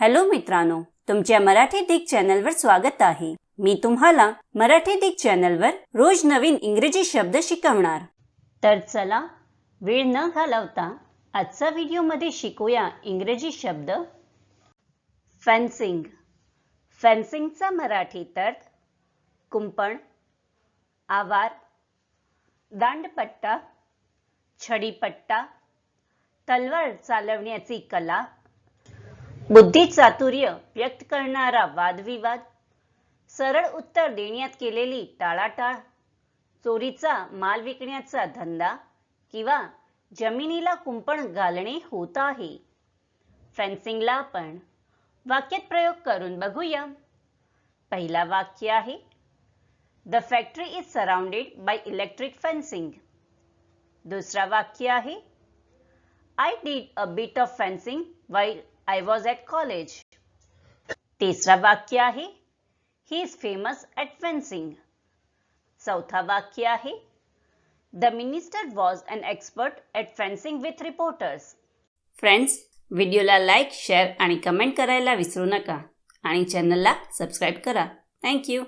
Hello मित्रांनो तुमच्या मराठी दिग चॅनलवर स्वागत आहे. मी तुम्हाला मराठी दिग चॅनलवर रोज नवीन इंग्रजी शब्द शिकवणार. तर चला वेळ न घालवता आजचा व्हिडिओमध्ये शिकूया इंग्रजी शब्द. फेन्सिंग फेन्सिंगचा मराठी तर कुंपण आवार दांडपट्टा छडीपट्टा तलवार चालवण्याची कला बुद्धी चातुर्य व्यक्त करणारा वादविवाद सरळ उत्तर देण्यात केलेली टाळाटाळ चोरीचा माल विकण्याचा धंदा किंवा जमिनीला कुंपण घालणे होत आहे. फेन्सिंगला आपण वाक्यात प्रयोग करून बघूया. पहिला वाक्य आहे the factory is surrounded by electric fencing दुसरा वाक्य आहे I did a bit of fencing while I was at college तिसरा वाक्य आहे he is famous at fencing चौथा वाक्य आहे the minister was an expert at fencing with reporters friends व्हिडिओला लाईक शेअर आणि कमेंट करायला विसरू नका. आणि चॅनलला सबस्क्राईब करा. थँक्यू